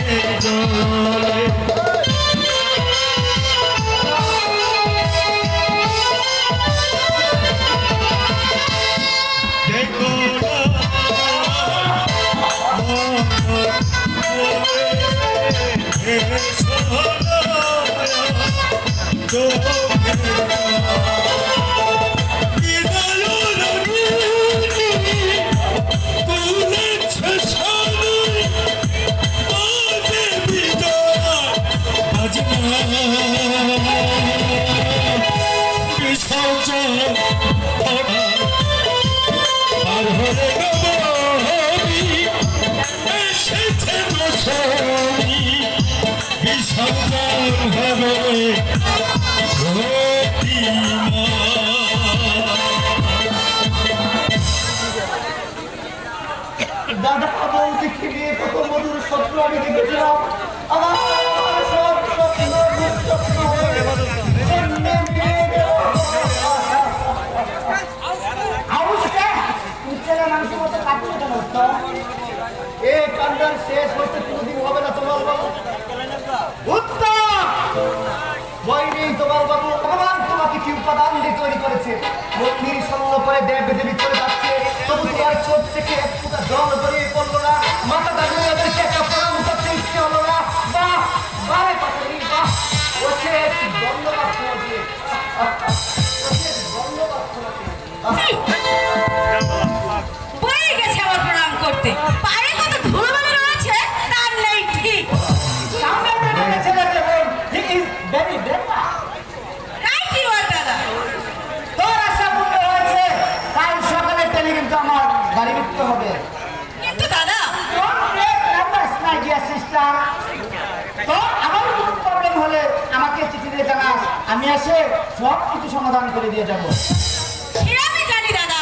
জলে বিসর্জন হবে কি নিয়ে কত মধুর শত্রু আমি দেখেছিলাম আমার দিয়ে তৈরি করেছে। স্বর্ণ করে দেব দেবী চলে যাচ্ছে। তবু তোমার চোখ থেকে এক ফুটা জল গড়িয়ে পড়ল না। মাথা দাঁড়িয়ে একটা প্রণাম করতে ইচ্ছে হলো না। বাহ বারে পাশে বাহ। গেছে আমার প্রণাম করতে। উঠতে হবে। কিন্তু দাদা. তো আমার কোনো প্রবলেম হলে আমাকে চিঠি দিয়ে জানাস আমি এসে সব কিছু সমাধান করে দিয়ে যাব। আমি জানি দাদা।